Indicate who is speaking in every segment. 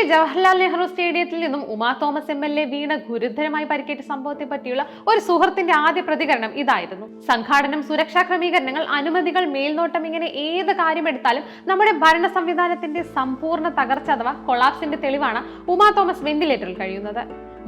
Speaker 1: ഡൽഹിയിലെ ജവഹർലാൽ നെഹ്റു സ്റ്റേഡിയത്തിൽ നിന്നും Uma Thomas M L A വീണ ഗുരുതരമായി പരിക്കേറ്റ സംഭവത്തെ പറ്റിയുള്ള ഒരു സുഹൃത്തിന്റെ ആദ്യ പ്രതികരണം ഇതായിരുന്നു. സംഘാടനം സുരക്ഷാ ക്രമീകരണങ്ങൾ അനുമതികൾ മേൽനോട്ടം ഇങ്ങനെ ഏത് കാര്യമെടുത്താലും നമ്മുടെ ഭരണ സംവിധാനത്തിന്റെ സമ്പൂർണ തകർച്ച അഥവാ കൊളാപ്സിന്റെ തെളിവാണ് ഉമാ തോമസ് വെന്റിലേറ്ററിൽ കഴിയുന്നത്.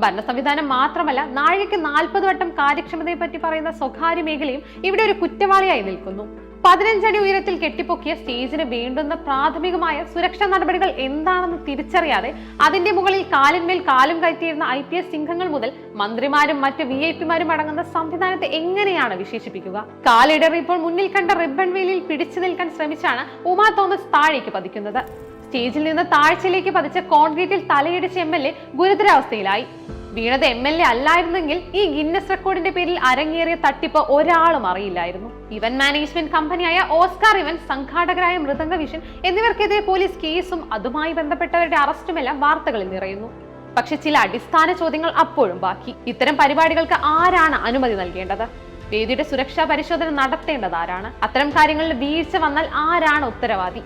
Speaker 1: ഭരണ സംവിധാനം മാത്രമല്ല നാഴികയ്ക്ക് നാൽപ്പത് വട്ടം കാര്യക്ഷമതയെ പറ്റി പറയുന്ന സ്വകാര്യ മേഖലയും ഇവിടെ ഒരു കുറ്റവാളിയായി നിൽക്കുന്നു. പതിനഞ്ചടി ഉയരത്തിൽ കെട്ടിപ്പൊക്കിയ സ്റ്റേജിന് വേണ്ടുന്ന പ്രാഥമികമായ സുരക്ഷാ നടപടികൾ എന്താണെന്ന് തിരിച്ചറിയാതെ അതിന്റെ മുകളിൽ കാലിന്മേൽ കാലും കയറ്റിയിരുന്ന ഐ പി എസ് സിംഹങ്ങൾ മുതൽ മന്ത്രിമാരും മറ്റ് വി ഐ പിമാരും അടങ്ങുന്ന സംവിധാനത്തെ എങ്ങനെയാണ് വിശേഷിപ്പിക്കുക? കാലിടറിയപ്പോൾ മുന്നിൽ കണ്ട റിബൺ വേലിയിൽ പിടിച്ചു നിൽക്കാൻ ശ്രമിച്ചാണ് ഉമാ തോമസ് താഴേക്ക് പതിക്കുന്നത്. സ്റ്റേജിൽ നിന്ന് താഴ്ചയിലേക്ക് പതിച്ച കോൺക്രീറ്റിൽ തലയിടിച്ച എം എൽ എ ഗുരുതരാവസ്ഥയിലായി. വീണത് എം എൽ എ അല്ലായിരുന്നെങ്കിൽ ഈ ഗിന്നസ് റെക്കോർഡിന്റെ പേരിൽ അരങ്ങേറിയ തട്ടിപ്പ് ഒരാളും അറിയില്ലായിരുന്നു. ഇവന്റ് മാനേജ്മെന്റ് കമ്പനിയായ ഓസ്കാർ ഇവന്റ് സംഘാടകരായ മൃദംഗ വിഷൻ എന്നിവർക്കെതിരെ പോലീസ് കേസും അതുമായി ബന്ധപ്പെട്ടവരുടെ അറസ്റ്റുമെല്ലാം വാർത്തകളിൽ നിറയുന്നു. പക്ഷെ ചില അടിസ്ഥാന ചോദ്യങ്ങൾ അപ്പോഴും ബാക്കി. ഇത്തരം പരിപാടികൾക്ക് ആരാണ് അനുമതി നൽകേണ്ടത്? വേദിയുടെ സുരക്ഷാ പരിശോധന നടത്തേണ്ടത് ആരാണ്? അത്തരം കാര്യങ്ങളിൽ വീഴ്ച വന്നാൽ ആരാണ് ഉത്തരവാദി?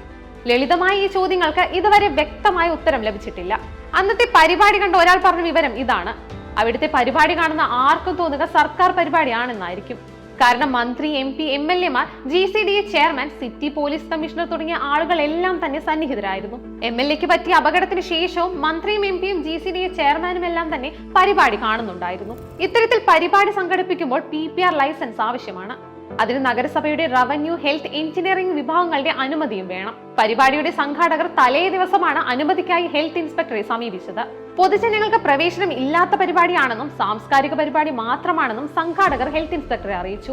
Speaker 1: ലളിതമായ ഈ ചോദ്യങ്ങൾക്ക് ഇതുവരെ വ്യക്തമായ ഉത്തരം ലഭിച്ചിട്ടില്ല. അന്നത്തെ പരിപാടി കണ്ട ഒരാൾ പറഞ്ഞ വിവരം ഇതാണ്. അവിടുത്തെ പരിപാടി കാണുന്ന ആർക്കും തോന്നുക സർക്കാർ പരിപാടിയാണെന്നായിരിക്കും. കാരണം മന്ത്രി എം പി എം എൽ എമാർ G C D chairman city police commissioner തുടങ്ങിയ ആളുകളെല്ലാം തന്നെ സന്നിഹിതരായിരുന്നു. എം എൽ എക്ക് പറ്റിയ അപകടത്തിന് ശേഷവും മന്ത്രിയും എം പിയും ജി സി ഡി ചെയർമാനും എല്ലാം തന്നെ പരിപാടി കാണുന്നുണ്ടായിരുന്നു. ഇത്തരത്തിൽ പരിപാടി സംഘടിപ്പിക്കുമ്പോൾ പി ലൈസൻസ് ആവശ്യമാണ്. അതിന് നഗരസഭയുടെ റവന്യൂ ഹെൽത്ത് എഞ്ചിനീയറിംഗ് വിഭാഗങ്ങളുടെ അനുമതിയും വേണം. പരിപാടിയുടെ സംഘാടകർ തലേ ദിവസമാണ് അനുമതിക്കായി ഹെൽത്ത് ഇൻസ്പെക്ടറെ സമീപിച്ചത്. പൊതുജനങ്ങൾക്ക് പ്രവേശനം ഇല്ലാത്ത പരിപാടിയാണെന്നും സാംസ്കാരിക പരിപാടി മാത്രമാണെന്നും സംഘാടകർ ഹെൽത്ത് ഇൻസ്പെക്ടറെ അറിയിച്ചു.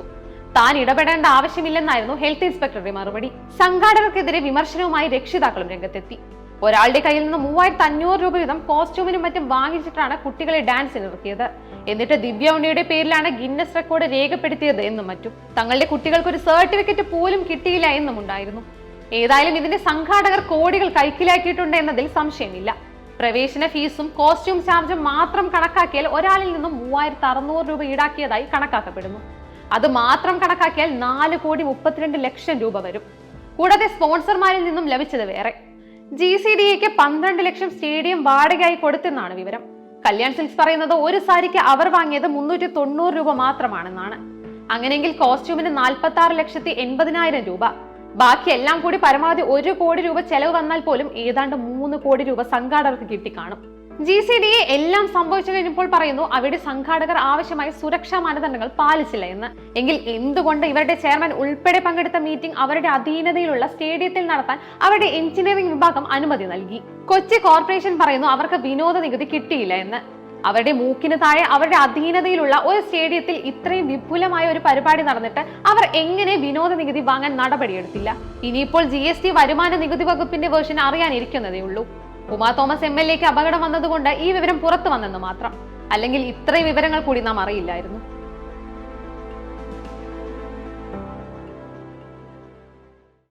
Speaker 1: താൻ ഇടപെടേണ്ട ആവശ്യമില്ലെന്നായിരുന്നു ഹെൽത്ത് ഇൻസ്പെക്ടറുടെ മറുപടി. സംഘാടകർക്കെതിരെ വിമർശനവുമായി രക്ഷിതാക്കളും രംഗത്തെത്തി. ഒരാളുടെ കയ്യിൽ നിന്ന് മൂവായിരത്തി അഞ്ഞൂറ് രൂപ വീതം കോസ്റ്റ്യൂമിനും മറ്റും വാങ്ങിച്ചിട്ടാണ് കുട്ടികളെ ഡാൻസ് ഇറക്കിയത്. എന്നിട്ട് ദിവ്യ ഉണ്ണിയുടെ പേരിലാണ് ഗിന്നസ് റെക്കോർഡ് രേഖപ്പെടുത്തിയത് എന്നും മറ്റും. തങ്ങളുടെ കുട്ടികൾക്ക് ഒരു സർട്ടിഫിക്കറ്റ് പോലും കിട്ടിയില്ല എന്നും ഉണ്ടായിരുന്നു. ഏതായാലും ഇതിന്റെ സംഘാടകർ കോടികൾ കൈക്കിലാക്കിയിട്ടുണ്ട് എന്നതിൽ സംശയമില്ല. പ്രവേശന ഫീസും കോസ്റ്റ്യൂം ചാർജും മാത്രം കണക്കാക്കിയാൽ ഒരാളിൽ നിന്നും മൂവായിരത്തി അറുന്നൂറ് രൂപ ഈടാക്കിയതായി കണക്കാക്കപ്പെടുന്നു. അത് മാത്രം കണക്കാക്കിയാൽ നാല് കോടി മുപ്പത്തിരണ്ട് ലക്ഷം രൂപ വരും. കൂടാതെ സ്പോൺസർമാരിൽ നിന്നും ലഭിച്ചത് വേറെ. ജി സി ഡി എക്ക് പന്ത്രണ്ട് ലക്ഷം സ്റ്റേഡിയം വാടകയായി കൊടുത്തെന്നാണ് വിവരം. കല്യാൺ സിൽക്സ് പറയുന്നത് ഒരു സാരിക്ക് അവർ വാങ്ങിയത് മുന്നൂറ്റി തൊണ്ണൂറ് രൂപ മാത്രമാണെന്നാണ്. അങ്ങനെയെങ്കിൽ കോസ്റ്റ്യൂമിന് നാൽപ്പത്തി ആറ് ലക്ഷത്തി എൺപതിനായിരം രൂപ. ബാക്കി എല്ലാം കൂടി പരമാവധി ഒരു കോടി രൂപ ചെലവ് വന്നാൽ പോലും ഏതാണ്ട് മൂന്ന് കോടി രൂപ സംഘാടകർക്ക് കിട്ടിക്കാണും. ജി സി ഡി എല്ലാം സംഭവിച്ചു കഴിഞ്ഞപ്പോൾ പറയുന്നു. അവിടെ സംഘാടകർ ആവശ്യമായ സുരക്ഷാ മാനദണ്ഡങ്ങൾ പാലിച്ചില്ല എന്ന്. എങ്കിൽ എന്തുകൊണ്ട് ഇവരുടെ ചെയർമാൻ ഉൾപ്പെടെ പങ്കെടുത്ത മീറ്റിംഗ് അവരുടെ അധീനതയിലുള്ള സ്റ്റേഡിയത്തിൽ നടത്താൻ അവരുടെ എഞ്ചിനീയറിംഗ് വിഭാഗം അനുമതി നൽകി? കൊച്ചി കോർപ്പറേഷൻ പറയുന്നു അവർക്ക് വിനോദ നികുതി കിട്ടിയില്ല എന്ന്. അവരുടെ മൂക്കിന് താഴെ അവരുടെ അധീനതയിലുള്ള ഒരു സ്റ്റേഡിയത്തിൽ ഇത്രയും വിപുലമായ ഒരു പരിപാടി നടന്നിട്ട് അവർ എങ്ങനെ വിനോദ നികുതി വാങ്ങാൻ നടപടിയെടുത്തില്ല? ഇനിയിപ്പോൾ ജി എസ് ടി വരുമാന നികുതി വകുപ്പിന്റെ വേർഷൻ അറിയാനിരിക്കുന്നതേ ഉള്ളൂ ഉമാ തോമസ് എം എൽ എക്ക് അപകടം വന്നതുകൊണ്ട് ഈ വിവരം പുറത്തു വന്നെന്ന് മാത്രം. അല്ലെങ്കിൽ ഇത്രയും വിവരങ്ങൾ കൂടി നാം അറിയില്ലായിരുന്നു.